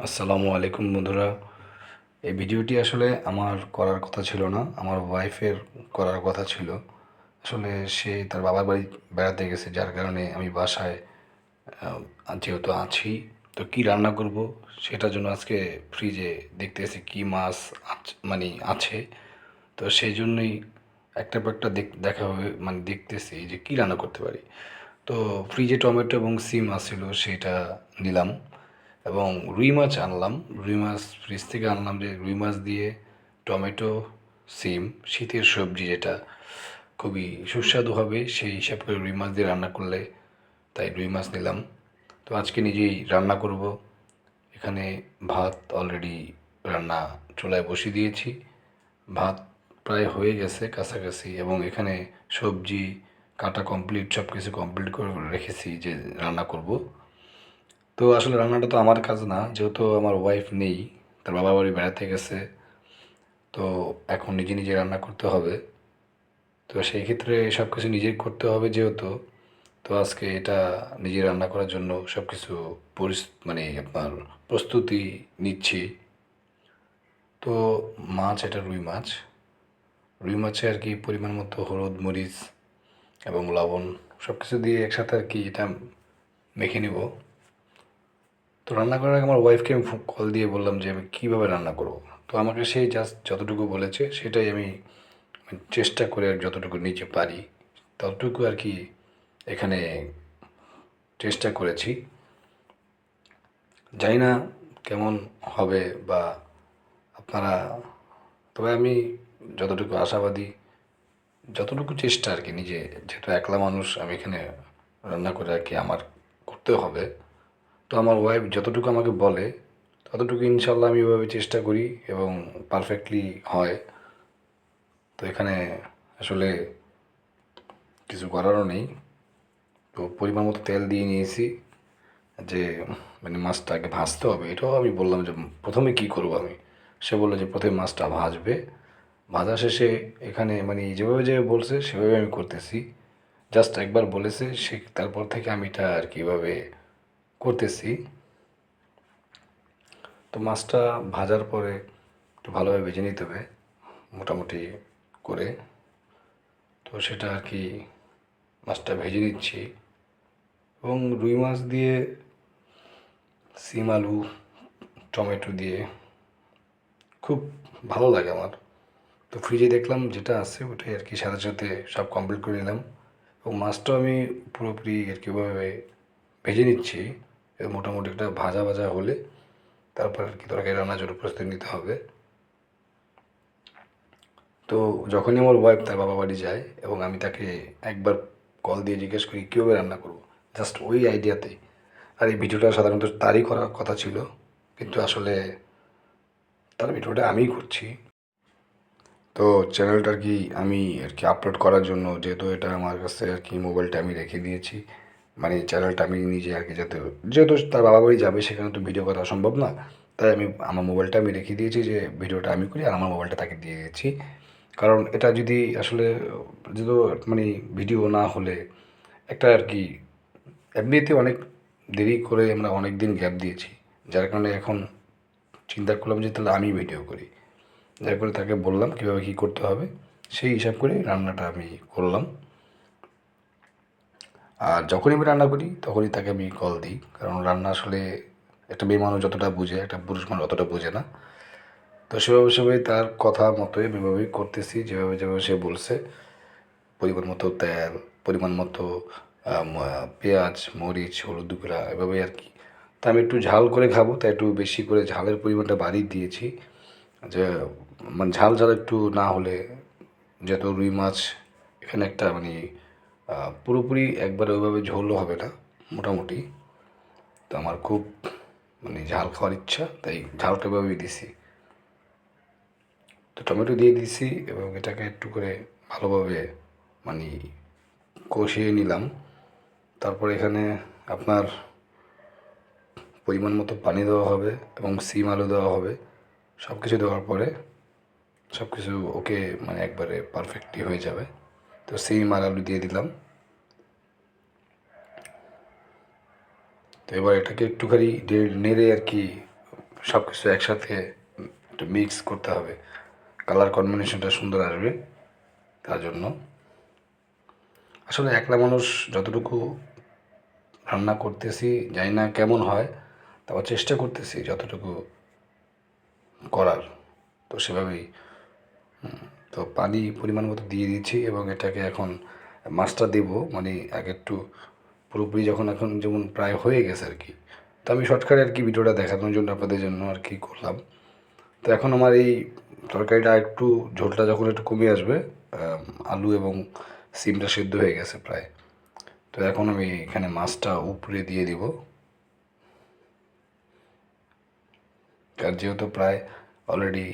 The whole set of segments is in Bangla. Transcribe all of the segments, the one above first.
আসসালামু আলাইকুম বন্ধুরা। এই ভিডিওটি আসলে আমার করার কথা ছিল না, আমার ওয়াইফের করার কথা ছিল। আসলে সে তার বাবার বাড়ি বেড়াতে গেছে, যার কারণে আমি বাসায় যেহেতু আছি, তো কি রান্না করব সেটার জন্য আজকে ফ্রিজে দেখতে দেখতেছি কি মাছ মানে আছে। তো সেই জন্যই একটা পর একটা দেখ, দেখা হবে মানে দেখতেছি যে কি রান্না করতে পারি। তো ফ্রিজে টমেটো এবং সিম আসছিল সেটা নিলাম। এবং রুই মাছ আনলাম। রুই মাছ ফ্রিজ থেকে আনলাম যে রুই মাছ দিয়ে টমেটো, সিম, শীতের সবজি যেটা খুবই সুস্বাদু হবে, সেই হিসাব করে রুই মাছ দিয়ে রান্না করলে তাই রুই মাছ নিলাম। তো আজকে নিজেই রান্না করব। এখানে ভাত অলরেডি রান্না চুলায় বসিয়ে দিয়েছি। ভাত প্রায় হয়ে গেছে কাছাকাছি এবং এখানে সবজি, কাটা কমপ্লিট সব কিছু কমপ্লিট করে রেখেছি যে রান্না করব। তো আসলে রান্নাটা তো আমার কাজ না, যেহেতু আমার ওয়াইফ নেই, তার বাবা বাড়ি বেড়াতে গেছে, তো এখন নিজে নিজে রান্না করতে হবে। তো সেই ক্ষেত্রে সব কিছু নিজেই করতে হবে যেহেতু, তো আজকে এটা নিজে রান্না করার জন্য সব কিছু মানে আপনার প্রস্তুতি নিচ্ছি। তো মাছ, এটা রুই মাছ। রুই মাছে আর কি পরিমাণ মতো হলুদ, মরিচ এবং লবণ সব কিছু দিয়ে একসাথে আর কি এটা মেখে নেব। তো রান্না করার আগে আমার ওয়াইফকে আমি কল দিয়ে বললাম যে আমি কীভাবে রান্না করব। তো আমাকে সে জাস্ট যতটুকু বলেছে সেটাই আমি চেষ্টা করে আর যতটুকু নিচে পারি, ততটুকু আর কি এখানে চেষ্টা করেছি। জানি না কেমন হবে বা আপনারা, তবে আমি যতটুকু আশাবাদী, যতটুকু চেষ্টা আর কি নিজে, যেহেতু একলা মানুষ, আমি এখানে রান্না করে আর কি আমার করতে হবে। তো আমার ওয়াইফ যতটুকু আমাকে বলে, ততটুকু ইনশাল্লাহ আমি ওইভাবে চেষ্টা করি এবং পারফেক্টলি হয়। তো এখানে আসলে কিছু করারও নেই। তো পরিমাণ মতো তেল দিয়ে নিয়েছি যে মানে মাছটা আগে ভাজতে হবে। এটাও আমি বললাম যে প্রথমে কি করব আমি? সে বলল যে প্রথমে মাছটা ভাজবে। ভাজা শেষে এখানে মানে যেভাবে যেভাবে বলছে সেভাবে আমি করতেছি। জাস্ট একবার বলেছে, সে তারপর থেকে আমি এটা আর কীভাবে করতেছি। তো মাছটা ভাজার পরে একটু ভালোভাবে ভেজে নিতে হবে, মোটামুটি করে। তো সেটা আর কি মাছটা ভেজে নিচ্ছি। এবং রুই মাছ দিয়ে সিম আলু, টমেটো দিয়ে খুব ভালো লাগে আমার। তো ফ্রিজে দেখলাম যেটা আছে ওটাই আর কি সাথে সাথে সব কমপ্লিট করে নিলাম। এবং মাছটাও আমি পুরোপুরি আর কি ওভাবে ভেজে নিচ্ছি। মোটামুটি একটা ভাজা ভাজা হলে তারপর আর কি তরকারি রান্নার জন্য প্রস্তুতি নিতে হবে। তো যখনই আমার ওয়াইফ তার বাবা বাড়ি যায় এবং আমি তাকে একবার কল দিয়ে জিজ্ঞেস করি কীভাবে রান্না করব? জাস্ট ওই আইডিয়াতে আর এই ভিডিওটা সাধারণত তারই করার কথা ছিল, কিন্তু আসলে তার ভিডিওটা আমিই করছি। তো চ্যানেলটা আর কি আমি আর কি আপলোড করার জন্য, যেহেতু এটা আমার কাছে আর কি মোবাইলটা আমি রেখে দিয়েছি মানে চ্যানেলটা আমি নিজে আর কি যাতে যেহেতু তার বাবা বাড়ি যাবে, সেখানে তো ভিডিও করা সম্ভব না। তাই আমি, আমার মোবাইলটা আমি রেখে দিয়েছি যে ভিডিওটা আমি করি আর আমার মোবাইলটা তাকে দিয়ে দিয়েছি। কারণ এটা যদি আসলে, যেহেতু মানে ভিডিও না হলে একটা আর কি, এমনিতে অনেক দেরি করে আমরা অনেক দিন গ্যাপ দিয়েছি। যার কারণে এখন চিন্তা করলাম যে তাহলে আমি ভিডিও করি। যার করে তাকে বললাম কীভাবে কী করতে হবে, সেই হিসাব করে রান্নাটা আমি করলাম। আর যখনই আমি রান্না করি, তখনই তাকে আমি কল দিই। কারণ রান্না আসলে একটা মেয়ে মানুষ যতটা বুঝে, একটা পুরুষ মানুষ অতটা বোঝে না। তো সেভাবে সেভাবে তার কথা মতোই আমি এভাবেই করতেছি, যেভাবে যেভাবে সে বলছে। পরিমাণ মতো তেল, পরিমাণ মতো পেঁয়াজ, মরিচ, হলুদ গুঁড়া এভাবে আর কি। তা আমি একটু ঝাল করে খাব, তাই একটু বেশি করে ঝালের পরিমাণটা বাড়িয়ে দিয়েছি। যে মানে ঝাল ঝাল একটু না হলে, যেহেতু রুই মাছ এখানে একটা মানে পুরোপুরি একবারে ওইভাবে ঝোলও হবে না, মোটামুটি। তো আমার খুব মানে ঝাল খাওয়ার ইচ্ছা, তাই ঝালটা এভাবেই দিছি। তো টমেটো দিয়ে দিছি এবং এটাকে একটু করে ভালোভাবে মানে কষিয়ে নিলাম। তারপর এখানে আপনার পরিমাণ মতো পানি দেওয়া হবে এবং সিম আলু দেওয়া হবে। সব কিছু দেওয়ার পরে সব কিছু ওকে মানে একবারে পারফেক্টলি হয়ে যাবে। তো সিম আর আলু দিয়ে দিলাম। তো এবার এটাকে একটুখানি নেড়ে আর কি সব কিছু একসাথে একটু মিক্স করতে হবে। কালার কম্বিনেশনটা সুন্দর আসবে তার জন্য। আসলে একলা মানুষ যতটুকু রান্না করতেছি, জানি না কেমন হয় তারপর চেষ্টা করতেছি যতটুকু করার। তো সেভাবেই তো পানি পরিমাণ মতো দিয়ে দিচ্ছি এবং এটাকে এখন মাছটা দেব। মানে আগে একটু পুরোপুরি যখন এখন যেমন প্রায় হয়ে গেছে আর কি। তো আমি শর্টকাটে আর কি ভিডিওটা দেখানোর জন্য আপনাদের জন্য আর কি করলাম। তো এখন আমার এই তরকারিটা একটু ঝোলটা যখন একটু কমে আসবে আলু এবং সিমটা সিদ্ধ হয়ে গেছে প্রায়। তো এখন আমি এখানে মাছটা উপরে দিয়ে দিব। আর যেহেতু প্রায় অলরেডি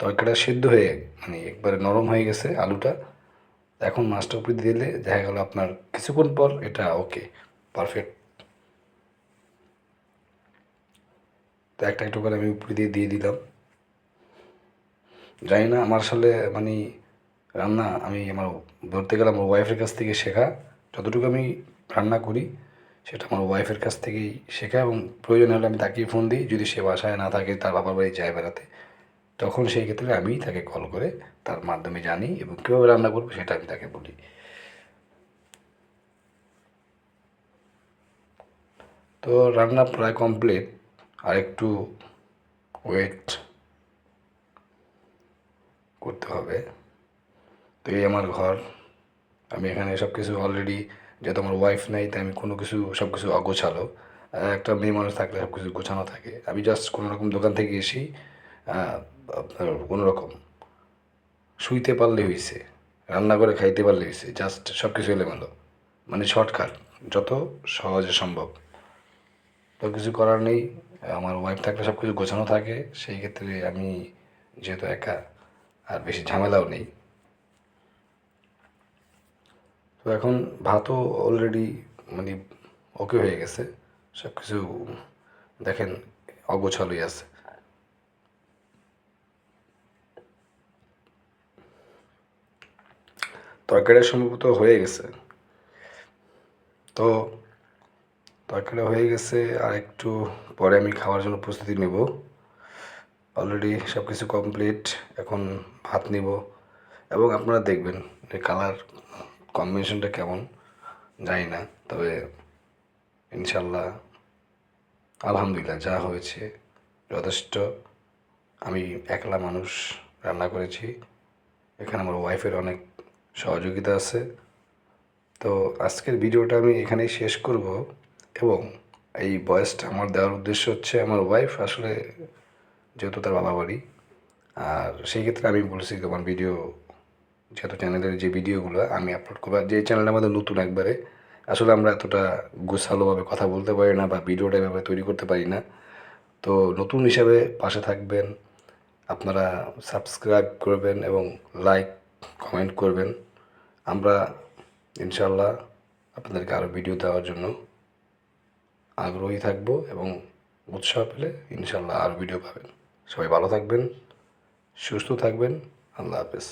তরকারিটা সিদ্ধ হয়ে মানে একবারে নরম হয়ে গেছে আলুটা। এখন মাছটা উপরে দিলে দেখা গেল আপনার কিছুক্ষণ পর এটা ওকে পারফেক্ট তো একটা একটু করে আমি উপরে দিয়ে দিয়ে দিলাম। জানি না, আমার আসলে মানে রান্না আমি আমার ধরতে গেলে আমার ওয়াইফের কাছ থেকে শেখা। যতটুকু আমি রান্না করি, সেটা আমার ওয়াইফের কাছ থেকেই শেখা এবং প্রয়োজন হলে আমি তাকেই ফোন দিই। যদি সে বাসায় না থাকে, তার বাবার বাড়ি যায় বেড়াতে তখন সেই ক্ষেত্রে আমি তাকে কল করে তার মাধ্যমে জানি এবং কীভাবে রান্না করব সেটা আমি তাকে বলি। তো রান্না প্রায় কমপ্লিট আর একটু ওয়েট করতে হবে। তো এই আমার ঘর, আমি এখানে সব কিছু অলরেডি যেহেতু আমার ওয়াইফ নেই, তাই আমি কোনো কিছু সব কিছু অগোছালো একটা মেয়ে মানুষ থাকলে সব কিছু গোছানো থাকে। আমি জাস্ট কোনো রকম দোকান থেকে এসি আপনার কোনো রকম শুইতে পারলে হয়েছে রান্না করে খাইতে পারলে হয়েছে জাস্ট সব কিছু এলোমেলো। মানে শর্টকাট যত সহজে সম্ভব। তো কিছু করার নেই, আমার ওয়াইফ থাকলে সব কিছু গোছানো থাকে, সেই ক্ষেত্রে আমি যেহেতু একা, আর বেশি ঝামেলাও নেই। তো এখন ভাতও অলরেডি মানে ওকে হয়ে গেছে সব কিছু দেখেন অগোছালই আছে। তরকারিটা সম্ভবত হয়ে গেছে। তো তরকারি হয়ে গেছে, আর একটু পরে আমি খাওয়ার জন্য প্রস্তুতি নেব। অলরেডি সব কিছু কমপ্লিট এখন ভাত নিব। এবং আপনারা দেখবেন কালার কম্বিনেশনটা কেমন, জানি না। তবে ইনশাল্লাহ আলহামদুলিল্লাহ যা হয়েছে যথেষ্ট। আমি একলা মানুষ রান্না করেছি। এখানে আমার ওয়াইফের অনেক সহযোগিতা আছে। তো আজকের ভিডিওটা আমি এখানেই শেষ করব এবং এই বয়সটা আমার দেওয়ার উদ্দেশ্য হচ্ছে আমার ওয়াইফ আসলে যেহেতু তার বাবা বাড়ি আর সেই ক্ষেত্রে আমি বলছি তোমার ভিডিও যেহেতু চ্যানেলের যে ভিডিওগুলো আমি আপলোড করব যে চ্যানেলটা আমাদের নতুন একবারে, আসলে আমরা এতটা গোছালোভাবে কথা বলতে পারি না বা ভিডিওটা এভাবে তৈরি করতে পারি না। তো নতুন হিসাবে পাশে থাকবেন, আপনারা সাবস্ক্রাইব করবেন এবং লাইক কমেন্ট করবেন। আমরা ইনশাল্লাহ আপনাদেরকে আরও ভিডিও দেওয়ার জন্য আগ্রহী থাকব এবং উৎসাহ পেলে ইনশাল্লাহ আরও ভিডিও পাবেন। সবাই ভালো থাকবেন, সুস্থ থাকবেন। আল্লাহ হাফেজ।